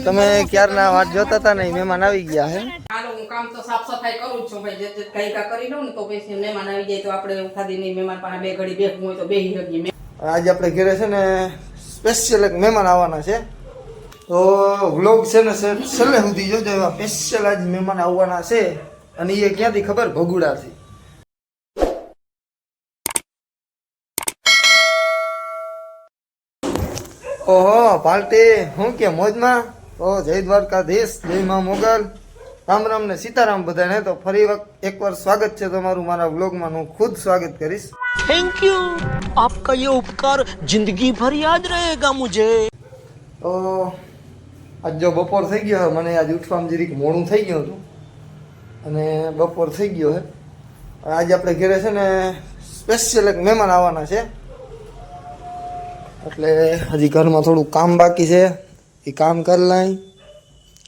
તો તમે ક્યારના વાત જોતા હતા નહીં મહેમાન આવી ગયા હે? હાલો હું કામ તો સાફ સફાઈ કરું છું. ભાઈ જે કઈ કા કરી લઉં ને તો પછી મહેમાન આવી જાય તો આપણે ઉઠાદી નહીં મહેમાન પાસે બે ઘડી બેસવું હોય તો બેસી શકીએ. આજે આપણે ઘરે છે ને સ્પેશિયલ એક મહેમાન આવવાના છે. તો વ્લોગ છે ને છેલ્લે સુધી જોજો એવા સ્પેશિયલ આજ મહેમાન આવવાના છે. અને એ ક્યાંથી ખબર? ભગુડાથી. ઓહો પાર્ટી હું કે મોજમાં? તો જય દ્વારકાધીશ જય મા મોગલ. રામ રામ ને સીતારામ બધાને. તો ફરી વખત એકવાર સ્વાગત છે તમારું મારા વ્લોગમાં. હું ખુદ સ્વાગત કરીશ. થેન્ક યુ આપકા યે ઉપકાર જિંદગી ભર યાદ રહેગા મુજે. તો આજ જો બપોર થઈ ગયો હે મને આજ ઉઠવામાં જરીક મોડું થઈ ગયું હતું. અને બપોર થઈ ગયો હે. આજ આપણે ઘરે છે ને સ્પેશિયલ એક મહેમાન આવવાના છે. એટલે હજી ઘરમાં થોડું કામ બાકી છે. એ કામ કરી લાય.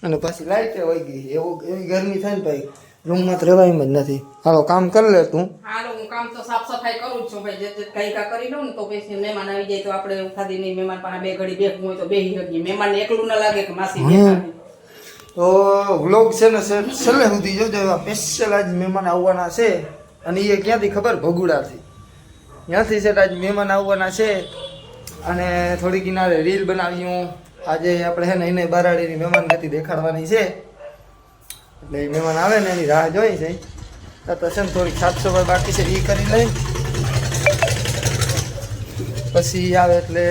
અને પછી લાઈટ વહી ગઈ. એવું એવી ગરમી થાય ને ભાઈ રૂમમાં તો રહેવાય જ નથી. હાલો કામ કરી લે તું. હાલો હું કામ તો સાફ સફાઈ કરું છું ભાઈ. જે જે કઈ કા કરી લઉં ને તો પછી મહેમાન આવી જાય તો આપણે ઉઠાડી નહીં મહેમાન પાસે બે ઘડી બેસવું હોય તો બેહી શકીએ. મહેમાન એકલું ના લાગે કે માસી બેઠા તો વ્લોગ છે ને સર છેલ્લે સુધી જોજો સ્પેશિયલ આજ મહેમાન આવવાના છે. અને એ ક્યાંથી ખબર? ભગુડાથી. ત્યાંથી છે આજ મહેમાન આવવાના છે. અને થોડી કિનારે રીલ બનાવ્યું આજે આપણે છે ને એને બારાડીની મહેમાન ગતિ દેખાડવાની છે. એટલે એ મહેમાન આવે ને એની રાહ જોઈ છે. તો છે ને થોડીક સાફ સફાઈ બાકી છે એ કરી લઈ. પછી આવે એટલે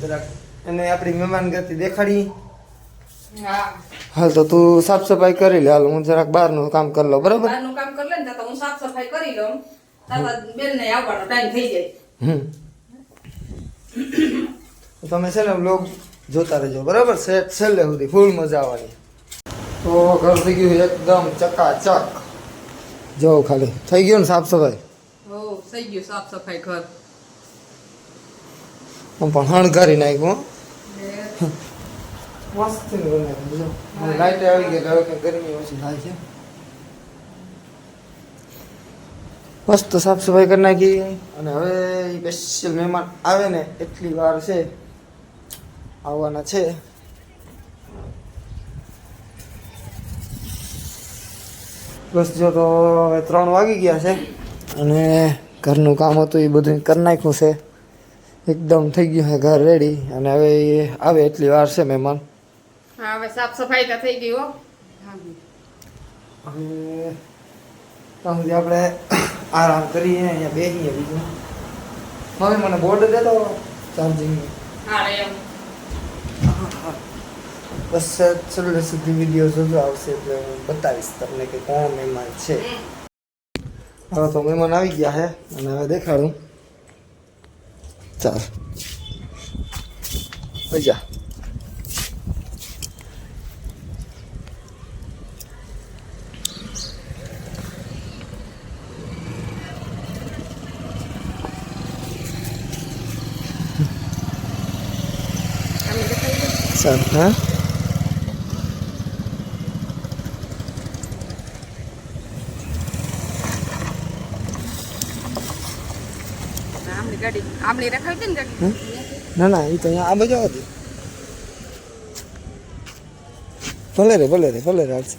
જરાક એને આપણી મહેમાન ગતિ દેખાડી. હાલ તો તું સાફ સફાઈ કરી લે હાલ હું જરાક બહારનું કામ કરી લઉં બરાબર? બહારનું કામ કરી લે ને તો હું સાફ સફાઈ કરી લઉં. તાતા બેન ને આવવાનો ટાઈમ થઈ જાય. હમ. તમે છે ને બ્લોગ જોતા રહેજો. બરાબર? સેટ છેલ્લે સુધી ફૂલ મજા આવવાની. તો ઘર થઈ ગયું એકદમ ચકાચક. જો ખાલી થઈ ગયું ને સાફ સફાઈ? થઈ ગયું સાફ સફાઈ ઘર. હું પણ હણગારી નાખ્યું હો. મસ્ત લાઈટ આવી ગઈ હવે ગરમી ઓછી થાય છે. મસ્ત સાફ સફાઈ કરી નાખી. અને હવે સ્પેશિયલ મહેમાન આવે ને એટલી વાર છે. આવવાના છે. બસ જો તો હવે ત્રણ વાગી ગયા છે અને ઘરનું કામ હતું એ બધું કરી નાખ્યું છે. એકદમ થઈ ગયું છે ઘર રેડી અને હવે એ આવે એટલી વાર છે મહેમાન. હા હવે સાફ સફાઈ તો થઈ ગઈ હો. હવે ત્યાં સુધી આપણે આરામ કરીએ અહીંયા બેસીએ બીજું. હવે મને બોર્ડ દેતો ચાર્જિંગ હા એમ બસ છેલ્લે સુધી વીડિયો જોજો આવશે એટલે હું બતાવીશ તમને કે કોણ મહેમાન છે હવે તો મહેમાન આવી ગયા છે અને હવે દેખાડું ચાલ મજા ચાલ હા આમની ગાડી આમની રખાવી હતી ને ગાડી હમ? ના ના એ તો અહીંયા આ બાજુ હતી ભલે રે ભલે રે ભલે રે હાલશે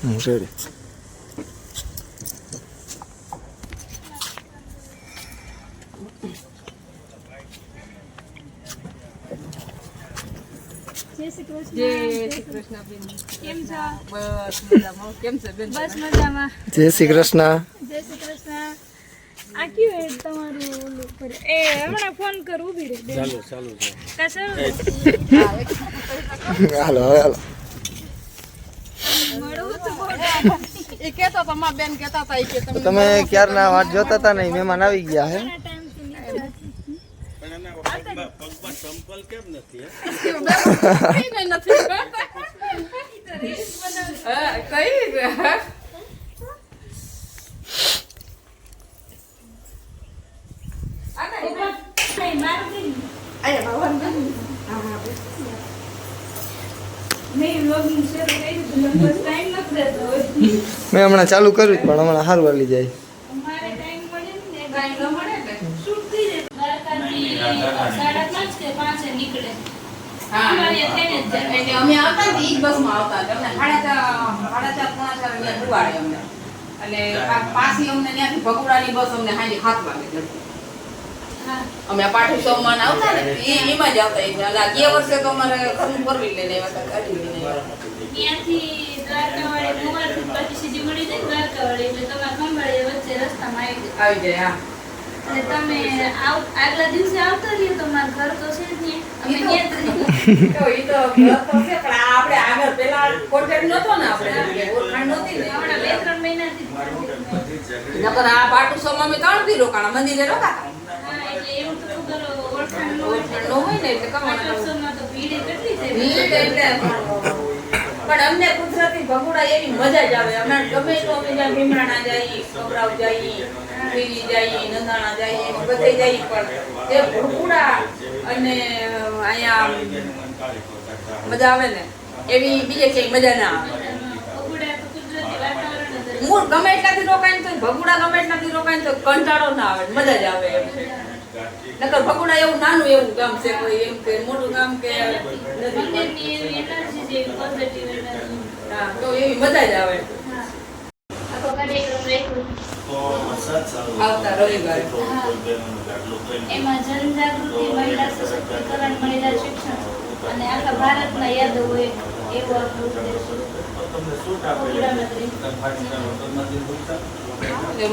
હમ રેડી જય શ્રી કૃષ્ણ જય શ્રી કૃષ્ણ બેન કેમ છો બસ મજામાં કેમ છે બેન બસ મજામાં જય શ્રી કૃષ્ણ. જય શ્રી કૃષ્ણ આ કયું એડ તમારું એ હમણાં ફોન કરું ઊભી રહી ચાલુ ચાલુ હાલો હાલો. તો એ કેતા હતા મારા બેન કેતા હતા ઈ તમે તમે ક્યારના વાત જોતા હતા નહીં મહેમાન આવી ગયા હે ટાઈમથી નીકળ્યા કઈ નથી હા, કઈ હા. છીએ. મારું નહીં. અહીંયા ભગવાન બેન. હા, હા, બેન. મેં vlogging શરૂ કર્યું હતું, મેં હમણાં ચાલુ કર્યું પણ હમણાં સારું વાલી જાય અમારે time મળે ને એટલે કાંઈ ન મળે ને. shoot થઈ જાય. દ્વારકાથી સાડા પાંચ કે પાંચે નીકળે. હા. અમારે થઈને જ જાય. એટલે અમે આવતા ને ઈ બસમાં આવતા એટલે સાડા ચાર સાડા ચાર પોણા ચાર વાગે ઉપાડે અમને. અને પાછી અમને ત્યાંથી ભગુડાની બસ અમને સાંજે સાત વાગે અમે પાઠી સોમવાન આવતા ને એ એમાં જ આવતા. એટલે ગયા વર્ષે તો અમારે ઘરનું પરવી લઈને આવ્યા હતા ગાડી લઈને આવ્યા. ત્યાંથી દ્વારકાવાળી મોવાથી પછી સીધી મળી જાય દ્વારકાવાળી એટલે તમારે ખંભાળીએ વચ્ચે રસ્તામાં આવી જાય. આવી જાય હા. તમે આગલા દિવસે આવતા રહ્યો તમારું ઘર તો છે જ ત્યાં. અમે તો- ઘર તો છે પણ આપણે આગળ પેલા કોન્ટેક્ટ નતો ને આપણે. ઓળખાણ નહોતી ને. હમણાં બે ત્રણ મહિનાથી. નકર આ પાટુ ત્રણ રોકાણા મંદિરે રોકાતા. પણ અમને કુદરતી ભગુડા એવી મજા જ આવે. અમે ગમે તો અમે જ્યાં ભીમરાણા જઈએ કબરાવ જઈએ પીરી જઈએ નંદાણા જઈએ બધે જઈએ પણ તે ભગુડા અને અહીંયા મજા આવે ને એવી બીજે ક્યાંય મજા ના આવે. મૂળ ગમે એટલાથી રોકાય તો ભગુડા ગમે એટલાથી રોકાય તો કંટાળો ના આવે મજા જ આવે એમ છે નકર ભગુડા એવું નાનું એવું ગામ છે કોઈ એમ કે મોટું ગામ કે. હા, તો એવી મજા જ આવે. આવતા રવિવારે. એમાં જનજાગૃતિ મહિલા સશક્તિકરણ મહિલા શિક્ષણ. અને આખા ભારતમાં યાદ હોય એવો આપણો ઉદ્દેશ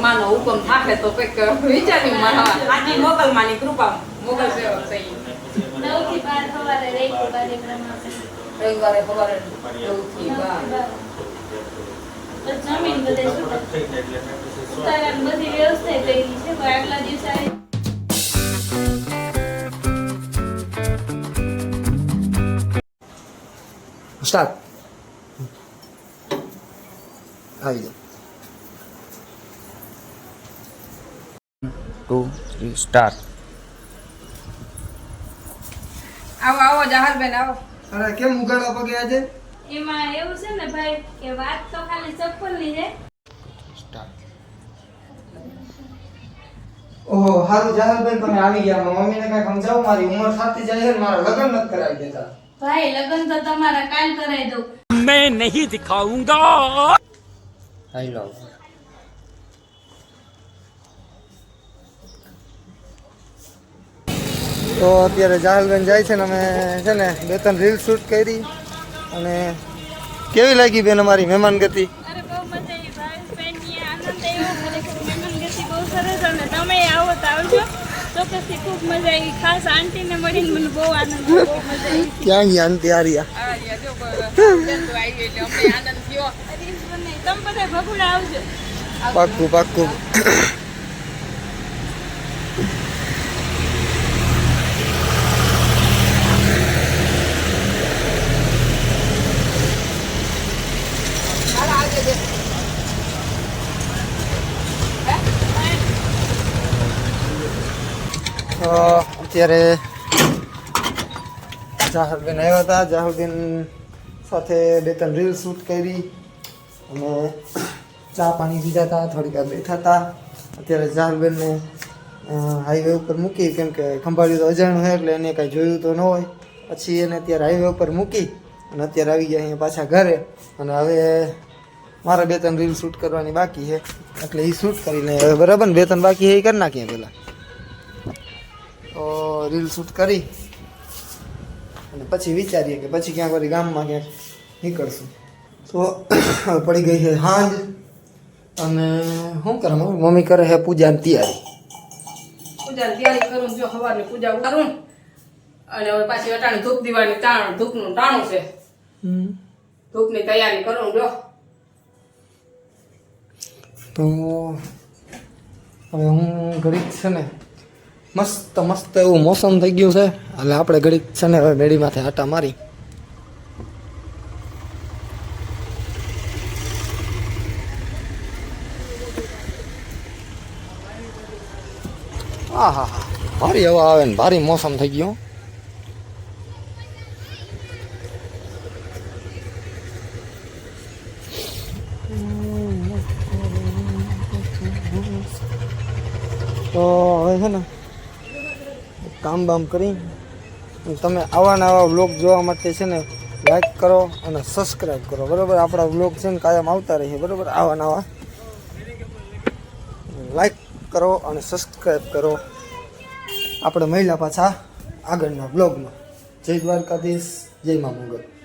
માનો હુકમ થાકે તો કંઈક વિચાર્યું આજી મોગલ માની કૃપા મોગલ સેવક થઈ. નવથી બાર સવારે રાખ્યો કાર્યક્રમ રવિવારે સવારે નવથી બાર. જમીન બધે. ઉતારાની બધી વ્યવસ્થા કરી છે આગલા દિવસે સ્ટાર્ટ આવી જાઓ ટુ થ્રી સ્ટાર્ટ આવો આવો જહાલબેન આવો. અરે કેમ ઉગાડવા પગે આજે? એમાં એવું છે ને ભાઈ કે વાત તો ખાલી ચપ્પલની છે. ઓહો હારું જાહલભાઈ તમે આવી ગયા. મમ્મીને કઈ સમજાવું મારી ઉંમર સાથે જાય છે મારા લગ્ન નથી કરાવી દેતા. ભાઈ લગ્ન તો તમારા કાલ કરાવી દઉં. મેં નહીં દેખાઉંગા. આઈ લવ. તો અત્યારે જાહેલબેન જાય છે ને અમે છે ને બે ત્રણ રીલ શૂટ કરી અને કેવી લાગી બેન અમારી મહેમાન ગતિ? અરે બહુ મજા આવી ભાઈ બેન આનંદ આવ્યો. ખરેખર મહેમાન ગતિ બહુ સરસ અને તમે આવો તો આવજો. ચોક્કસથી ખૂબ મજા આવી. ખાસ આંટીને મળીને મને બહુ આનંદ બહુ મજા આવી. ક્યાં ગયા અંતે આર્યા આનંદ થયો. તમે બધા ભગુડા આવજો. પાક્કું પાક્કું. તો અત્યારે જાહરબેન આવ્યા હતા. જાહરબેન સાથે બે ત્રણ રીલ શૂટ કરી અને ચા પાણી પીધા હતા, થોડીક વાર બેઠા હતા. અત્યારે જાહરબેનને હાઈવે ઉપર મૂકી, કેમ કે ખંભાળ્યું તો અજાણું હોય એટલે એને કાંઈ જોયું તો ન હોય. પછી એને અત્યારે હાઈવે ઉપર મૂકી અને અત્યારે આવી ગયા અહીંયા પાછા ઘરે. અને હવે મારે બે ત્રણ રીલ શૂટ કરવાની બાકી છે. એટલે એ શૂટ કરીને બરાબર બે ત્રણ બાકી એ કરી નાખીએ પહેલાં. તો રીલ શૂટ કરી અને પછી વિચારીએ કે પછી ક્યાંક વળી ગામમાં ક્યાંક નીકળશું. તો પડી ગઈ છે સાંજ અને શું કરે? મમ્મી કરે છે પૂજાની તૈયારી. પૂજાની તૈયારી કરું જો સવારની પૂજા કરું અને હવે પાછી અટાણી ધૂપ દીવાની તાણ ધૂપનું ટાણું છે. ધૂપની તૈયારી કરું જો. તો હવે હું ઘડીક છે ને મસ્ત મસ્ત એવું મોસમ થઈ ગયું છે. એટલે આપણે ઘડીક છે ને હવે મેળીમાંથી આટા મારી. હા હા હા ભારી હવા આવે ને, ભારી મોસમ થઈ ગયો. તો હવે છે ને કામ બામ કરી. તમે આવા નવા વ્લોગ જોવા માટે છે ને લાઈક કરો અને સબસ્ક્રાઈબ કરો. બરાબર? આપણા વ્લોગ છે ને કાયમ આવતા રહીએ. બરાબર? આવા નવા લાઈક કરો અને સબસ્ક્રાઈબ કરો. આપણે મહિલા પાછા આગળના બ્લોગમાં જય દ્વારકાધીશ. જય મા મંગળ